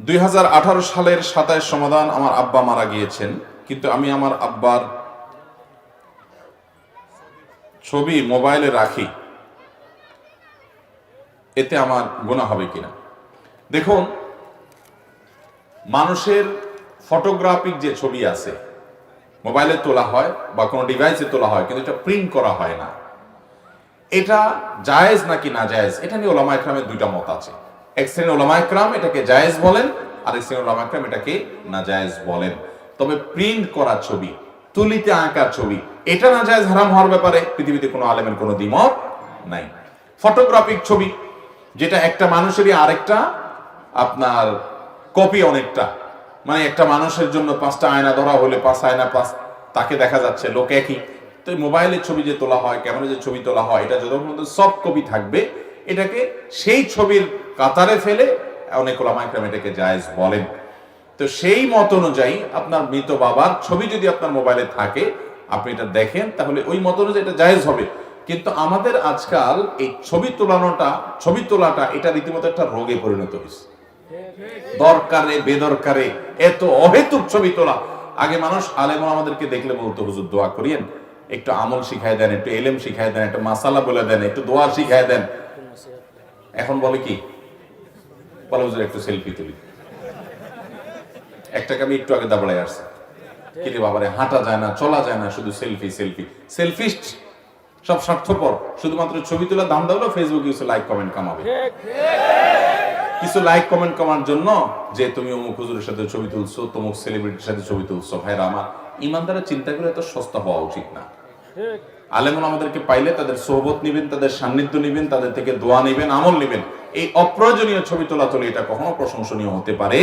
দুই হাজার আঠারো সালের সাতাশ সমাধান আমার আব্বা মারা গিয়েছেন, কিন্তু আমি আমার আব্বার ছবি মোবাইলে রাখি। এতে আমার গোনা হবে কিনা? দেখুন, মানুষের ফটোগ্রাফিক যে ছবি আছে, মোবাইলে তোলা হয় বা কোনো ডিভাইসে তোলা হয়, কিন্তু এটা প্রিন্ট করা হয় না। এটা জায়েজ নাকি না জায়েজ, এটা নিয়ে ওলামা একরামের দুইটা মত আছে। এক শ্রেণির ওলামা একরাম এটাকে জায়েজ বলেন, আর এক শ্রেণির ওলামা একরাম এটাকে না জায়েজ বলেন। তবে প্রিন্ট করা ছবি, তুলিতে আঁকা ছবি, এটা না জায়েজ হারাম হওয়ার ব্যাপারে পৃথিবীতে কোনো আলেমের কোনো দ্বিমত নাই। ফটোগ্রাফিক ছবি, যেটা একটা মানুষেরই আরেকটা, আপনার কপি অনেকটা। মানে একটা মানুষের জন্য পাঁচটা আয়না ধরা হলে পাঁচ আয়না, পাঁচ, তাকে দেখা যাচ্ছে, লোক একই। তো মোবাইলের ছবি যে তোলা হয় ক্যামেরা যে ছবি তোলা হয়, এটা পর্যন্ত সফট কপি থাকবে। এটাকে সেই ছবির কাতারে ফেলে অনেক ওলামাইকরাম এটাকে জায়েজ বলেন। তো সেই মত অনুযায়ী আপনার মৃত বাবার ছবি যদি আপনার মোবাইলে থাকে, আপনি এটা দেখেন, তাহলে ওই মত অনুযায়ী এটা জায়েজ হবে। কিন্তু আমাদের আজকাল এই ছবি তোলানোটা, ছবি তোলাটা, এটা রীতিমতো একটা রোগে পরিণত হয়েছে। দরকারে, বেদরকারে, এত অহেতুক ছবি তোলা। আগে মানুষ আলেম আমাদেরকে দেখলে বলতো, হুজুর, দোয়া করিয়েন। একটু আমল শিখায় দেন, একটু এলেম শিখায় দেন, একটু মাসালা বলে দেন, একটু দোয়া শিখায় দেন। এখন বলে কি? বলে হুজুর একটু সেলফি তুলি। একটাকে আমি একটু আগে দাবড়াই আসছি। কিরে বাবারে, হাঁটা যায় না, চলা যায় না, শুধু সেলফি সেলফি সেলফিস্ট সব স্বার্থপর। শুধুমাত্র ছবি তোলা, দাম দাও ফেসবুকে কিছু লাইক কমেন্ট কামাবে। কিছু লাইক কমেন্ট করার জন্য যে তুমি অমুক হুজুরের সাথে ছবি তুলছো, তমুক সেলিব্রিটির সাথে ছবি তুলছো। ভাইরা, আমার ইমানদারা চিন্তা করে এত সস্তা হওয়া উচিত না। আলেমন আমাদেরকে পাইলে তাদের সোহবত নিবেন, তাদের সান্নিধ্য নিবেন, তাদের থেকে দোয়া নিবেন, আমল নিবেন। এই অপ্রয়োজনীয় ছবি তোলা, তোলে এটা কখনো প্রশংসনীয় হতে পারে